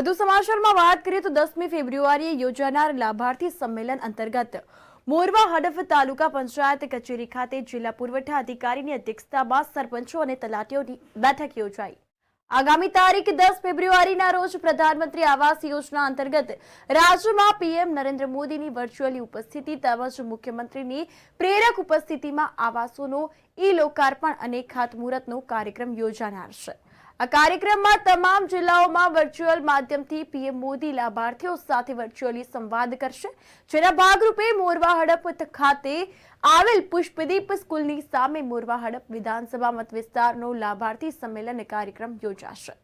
વધુ સમાચારમાં વાત કરીએ તો દસમી ફેબ્રુઆરીએ યોજાનાર લાભાર્થી સંમેલન અંતર્ગત મોરવા હડફ તાલુકા પંચાયત કચેરી ખાતે જિલ્લા પુરવઠા અધિકારીની અધ્યક્ષતામાં સરપંચો અને તલાટીઓની બેઠક યોજાઈ. આગામી તારીખ દસ ફેબ્રુઆરીના રોજ પ્રધાનમંત્રી આવાસ યોજના અંતર્ગત રાજ્યમાં પીએમ નરેન્દ્ર મોદીની વર્ચ્યુઅલી ઉપસ્થિતિ તેમજ મુખ્યમંત્રીની પ્રેરક ઉપસ્થિતિમાં આવાસોનો ઈ લોકાર્પણ અને ખાતમુહૂર્તનો કાર્યક્રમ યોજાનાર છે. આ કાર્યક્રમમાં તમામ જિલ્લાઓમાં વર્ચ્યુઅલ માધ્યમથી પીએમ મોદી લાભાર્થીઓ સાથે વર્ચ્યુઅલી સંવાદ કરશે. જેના ભાગરૂપે મોરવા હડપ ખાતે આવેલ પુષ્પદીપ સ્કૂલની સામે મોરવા હડપ વિધાનસભા મત વિસ્તારનો લાભાર્થી સંમેલન કાર્યક્રમ યોજાશે.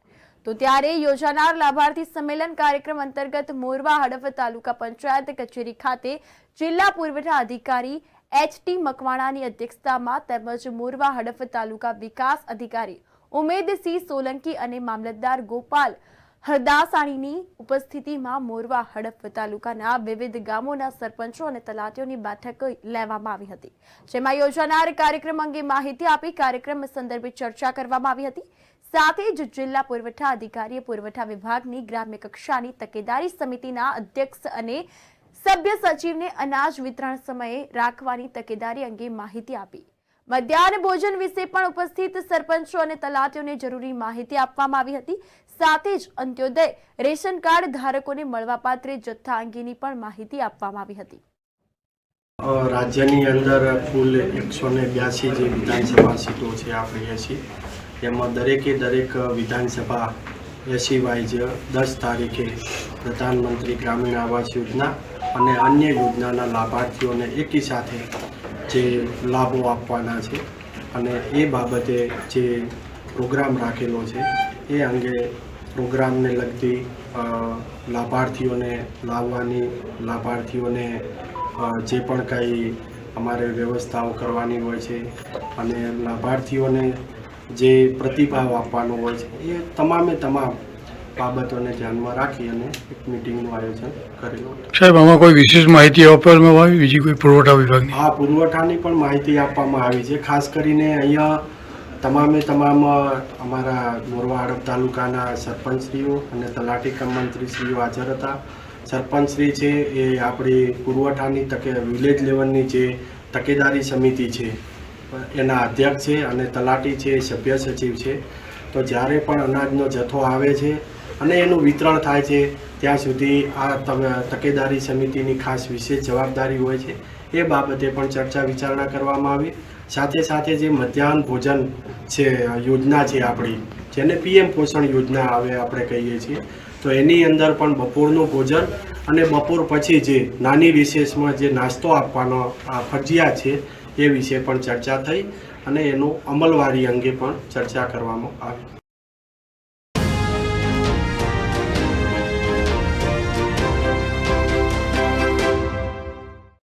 તો ત્યારે યોજાનાર લાભાર્થી સંમેલન કાર્યક્રમ અંતર્ગત મોરવા હડફ તાલુકા પંચાયત કચેરી ખાતે જિલ્લા પુરવઠા અધિકારી એચ ટી મકવાણાની અધ્યક્ષતામાં તેમજ મોરવા હડફ તાલુકા વિકાસ અધિકારી ઉમેદસિંહ સોલંકી અને મામલતદાર ગોપાલ હરદાસાણીની ઉપસ્થિતિમાં મોરવા હડફ તાલુકાના વિવિધ ગામોના સરપંચો અને તલાટીઓની બેઠક લેવામાં આવી હતી. જેમાં યોજાનાર કાર્યક્રમ અંગે માહિતી આપી કાર્યક્રમ સંદર્ભે ચર્ચા કરવામાં આવી હતી. સાથે જ જિલ્લા પુરવઠા અધિકારીએ પુરવઠા વિભાગની ગ્રામ્ય કક્ષાની તકેદારી સમિતિના અધ્યક્ષ અને સભ્ય સચિવને અનાજ વિતરણ સમયે રાખવાની તકેદારી અંગે માહિતી આપી. મધ્યાહન ભોજન વિશે પણ ઉપસ્થિત સરપંચો અને તલાટીઓને જરૂરી માહિતી આપવામાં આવી હતી. સાથે જ અંત્યોદય રેશન કાર્ડ ધારકોને મળવાપાત્ર જથ્થા અંગેની પણ માહિતી આપવામાં આવી હતી. રાજ્યની અંદર કુલ એકસો ને બ્યાસી જે વિધાનસભા સીટો છે આપણી એસી તેમાં દરેકે દરેક વિધાનસભા એસી વાઇઝ દસ તારીખે પ્રધાનમંત્રી ગ્રામીણ આવાસ યોજના અને અન્ય યોજનાના લાભાર્થીઓને એકી સાથે જે લાભો આપવાના છે અને એ બાબતે જે પ્રોગ્રામ રાખેલો છે, એ અંગે પ્રોગ્રામને લગતી લાભાર્થીઓને લાવવાની, લાભાર્થીઓને જે પણ કાંઈ અમારે વ્યવસ્થાઓ કરવાની હોય છે અને લાભાર્થીઓને જે પ્રતિભાવ આપવાનો હોય છે, એ તમામે તમામ બાબતોને ધ્યાનમાં રાખી અને એક મિટિંગનું આયોજન કરેલું સાહેબ આમાં કોઈ વિશેષ માહિતી આપવામાં આવી? બીજી કોઈ પુરવઠા વિભાગની? હા પુરવઠાની પણ માહિતી આપવામાં આવી છે. ખાસ કરીને અહીંયા તમામે તમામ અમારા મોરવા હડપ તાલુકાના સરપંચશ્રીઓ અને તલાટી કમ મંત્રીશ્રીઓ હાજર હતા. સરપંચશ્રી છે એ આપણી પુરવઠાની તકે વિલેજ લેવલની જે તકેદારી સમિતિ છે એના અધ્યક્ષ છે અને તલાટી છે સભ્ય સચિવ છે. તો જ્યારે પણ અનાજનો જથ્થો આવે છે અને એનું વિતરણ થાય છે. ત્યાં સુધી આ તકેદારી સમિતિની ખાસ વિશેષ જવાબદારી હોય છે. એ બાબતે પણ ચર્ચા વિચારણા કરવામાં આવી. સાથે સાથે જે મધ્યાહન ભોજન છે, યોજના છે આપણી, જેને પીએમ પોષણ યોજના હવે આપણે કહીએ છીએ, તો એની અંદર પણ બપોરનું ભોજન અને બપોર પછી જે નાની વિશેષમાં જે નાસ્તો આપવાનો, આ ફરજિયાત છે, એ વિશે પણ ચર્ચા થઈ અને એનું અમલવારી અંગે પણ ચર્ચા કરવામાં આવી.